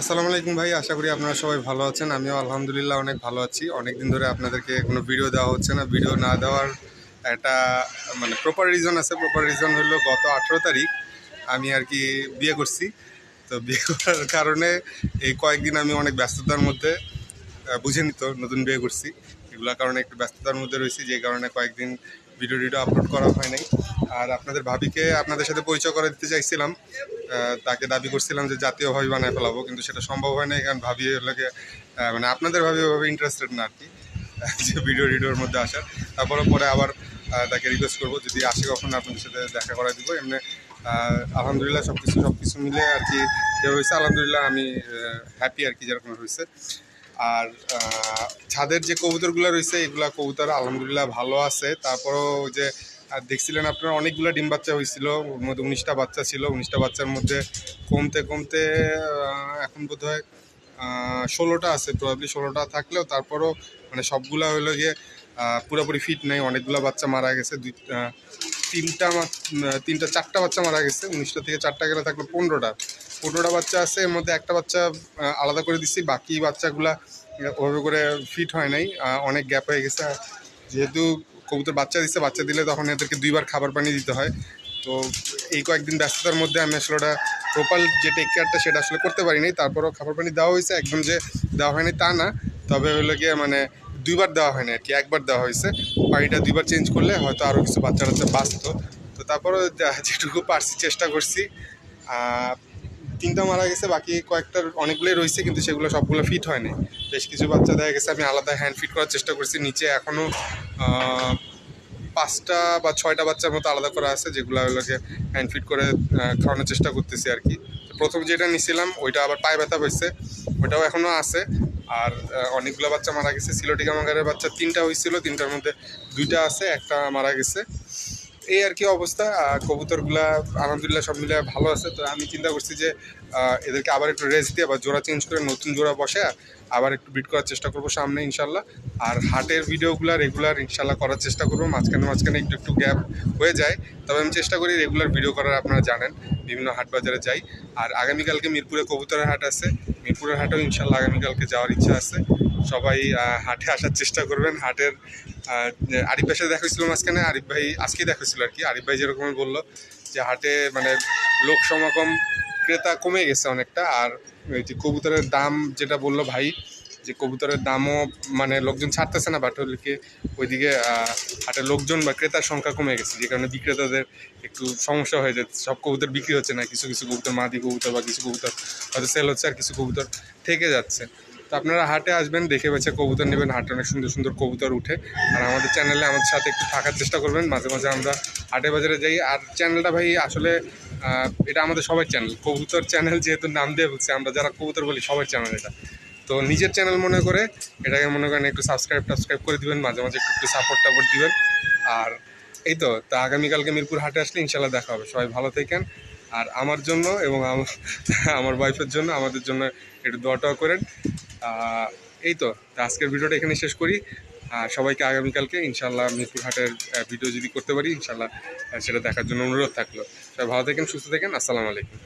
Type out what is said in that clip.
আসসালামু আলাইকুম ভাই, আশা করি আপনারা সবাই ভালো আছেন। আমিও আলহামদুলিল্লাহ অনেক ভালো আছি। অনেক দিন ধরে আপনাদেরকে কোনো ভিডিও দেওয়া হচ্ছে না। ভিডিও না দেওয়ার একটা মানে প্রপার রিজন আছে। প্রপার রিজন হলো গত আঠেরো তারিখ আমি আর কি বিয়ে করছি। তো বিয়ে করার কারণে এই কয়েকদিন আমি অনেক ব্যস্ততার মধ্যে বুঝে নিত নতুন বিয়ে করছি। এগুলোর কারণে একটু ব্যস্ততার মধ্যে রয়েছি, যে কারণে কয়েকদিন ভিডিও টিডিও আপলোড করা হয় নাই। আর আপনাদের ভাবিকে আপনাদের সাথে পরিচয় করে দিতে চাইছিলাম। তাকে দাবি করছিলাম যে জাতীয় ভাবি বানায় ফেলাবো, কিন্তু সেটা সম্ভব হয় না কারণ ভাবি হলোকে মানে আপনাদের ভাবি ওভাবে ইন্টারেস্টেড না আর কি যে ভিডিও টিডিওর মধ্যে আসার। তারপরে পরে আবার তাকে রিকোয়েস্ট করব, যদি আসে কখনো আপনাদের সাথে দেখা করা দিব। এমনি আলহামদুলিল্লাহ সব কিছু সব কিছু মিলে আর কি যেভাবে হয়েছে, আলহামদুলিল্লাহ আমি হ্যাপি আর কি যেরকম হয়েছে। আর ছাদের যে কবুতরগুলো রয়েছে, এগুলা কবুতর আলহামদুলিল্লাহ ভালো আছে। তারপরও যে আর দেখছিলেন আপনার, অনেকগুলো ডিম বাচ্চা হয়েছিল, ওর মধ্যে উনিশটা বাচ্চা ছিল। উনিশটা বাচ্চার মধ্যে কমতে কমতে এখন বোধ হয় ষোলোটা আছে প্রবাবলি ষোলোটা থাকলেও তারপরও মানে সবগুলো হলো গিয়ে পুরোপুরি ফিট নেই। অনেকগুলো বাচ্চা মারা গেছে, দুই তিনটা তিনটা, চারটা বাচ্চা মারা গেছে। উনিশটা থেকে চারটা গেলে থাকল পনেরোটা। পনেরোটা বাচ্চা আছে, এর মধ্যে একটা বাচ্চা আলাদা করে দিচ্ছি বাকি বাচ্চাগুলা ওভাবে করে ফিট হয় নাই। অনেক গ্যাপ হয়ে গেছে। যেহেতু কবুতর বাচ্চা দিচ্ছে বাচ্চা দিলে তখন এদেরকে দুইবার খাবার পানি দিতে হয়। তো এই কয়েকদিন ব্যস্ততার মধ্যে আমি আসলে ওটা প্রপার যে টেক কেয়ারটা সেটা আসলে করতে পারিনি। তারপরও খাবার পানি দেওয়া হয়েছে, একদম যে দেওয়া হয়নি তা না। তবে হলো গিয়ে মানে দুইবার দেওয়া হয়নি আর কি, একবার দেওয়া হয়েছে। পানিটা দুইবার চেঞ্জ করলে হয়তো আরও কিছু বাচ্চা বাচ্চা বাঁচতো। তো তারপরও যেটুকু পারছি চেষ্টা করছি। তিনটা মারা গেছে, বাকি কয়েকটার অনেকগুলোই রয়েছে, কিন্তু সেগুলো সবগুলো ফিট হয়নি। বেশ কিছু বাচ্চা দেখা গেছে, আমি আলাদা হ্যান্ড ফিট করার চেষ্টা করছি, নিচে এখনও পাঁচটা বা ছয়টা বাচ্চার মতো আলাদা করা আছে, যেগুলো হলোকে হ্যান্ড ফিট করে খাওয়ানোর চেষ্টা করতেছি আর কি। প্রথম যেটা নিছিলাম, ওইটা আবার পায়ে ব্যথা হয়েছে, ওইটাও এখনও আছে। আর অনেকগুলো বাচ্চা মারা গেছে, সিলোটিকা মাগারের বাচ্চা তিনটা হয়েছিল, তিনটার মধ্যে দুইটা আছে, একটা মারা গেছে। এই আর কি অবস্থা। কবুতরগুলা আলহামদুলিল্লাহ সব মিলে ভালো আছে। তো আমি চিন্তা করছি যে এদেরকে আবার একটু রেস্ট দিয়ে বা জোড়া চেঞ্জ করে নতুন জোড়া বসে আবার একটু বিট করার চেষ্টা করব সামনে, ইনশাল্লাহ। আর হাটের ভিডিওগুলো রেগুলার ইনশাল্লাহ করার চেষ্টা করব। মাঝখানে মাঝখানে একটু একটু গ্যাপ হয়ে যায়। তবে আমি চেষ্টা করি রেগুলার ভিডিও করার, আপনারা জানেন। বিভিন্ন হাট বাজারে যাই। আর আগামীকালকে মিরপুরে কবুতরের হাট আছে। মিরপুরের হাটেও ইনশাল্লাহ আগামীকালকে যাওয়ার ইচ্ছা আছে। সবাই হাটে আসার চেষ্টা করবেন। হাটের আরিফ ভাইয়ের সাথে দেখা মাঝখানে। আরিফ ভাই আজকেই দেখা হয়েছিল আর কি আরিফ ভাই যেরকম বলল যে হাটে মানে লোক সমাগম ক্রেতা কমে গেছে অনেকটা। আর ওই যে কবুতরের দাম যেটা বলল ভাই, যে কবুতরের দামও মানে লোকজন ছাড়তেছে না বাট হলিকে ওইদিকে হাটের লোকজন বা ক্রেতার সংখ্যা কমে গেছে। যে কারণে বিক্রেতাদের একটু সমস্যা হয়ে যাচ্ছে। সব কবুতর বিক্রি হচ্ছে না। কিছু কিছু কবুতর মাদি কবুতর বা কিছু কবুতর হয়তো সেল হচ্ছে আর কিছু কবুতর থেকে যাচ্ছে। তো আপনারা হাটে আসবেন, দেখে বেছে কবুতর নেবেন। হাটে অনেক সুন্দর সুন্দর কবুতর উঠে। আর আমাদের চ্যানেলে আমাদের সাথে একটু থাকার চেষ্টা করবেন। মাঝে মাঝে আমরা হাটে বাজারে যাই। আর চ্যানেলটা ভাই আসলে এটা আমাদের সবার চ্যানেল। কবুতর চ্যানেল যেহেতু নাম দিয়ে বলছে, আমরা যারা কবুতর বলি সবার চ্যানেল এটা। তো নিজের চ্যানেল মনে করে এটাকে মনে করেন একটু সাবস্ক্রাইব টাবস্ক্রাইব করে দিবেন। মাঝে মাঝে একটু একটু সাপোর্ট টাপোর্ট দিবেন। আর এই তো, তা আগামীকালকে মিরপুর হাটে আসলে ইনশাল্লাহ দেখা হবে। সবাই ভালো থাকেন। আর আমার জন্য এবং আম- আমার ওয়াইফের জন্য, আমাদের জন্য একটু দোয়া করেন। এই তো আজকের ভিডিওটা এখানে শেষ করি। আর সবাইকে আগামীকালকে ইনশাল্লাহ হাটের ভিডিও যদি করতে পারি ইনশাল্লাহ সেটা দেখার জন্য অনুরোধ থাকল। সবাই ভালো থাকেন, সুস্থ থাকেন, আসসালামু আলাইকুম।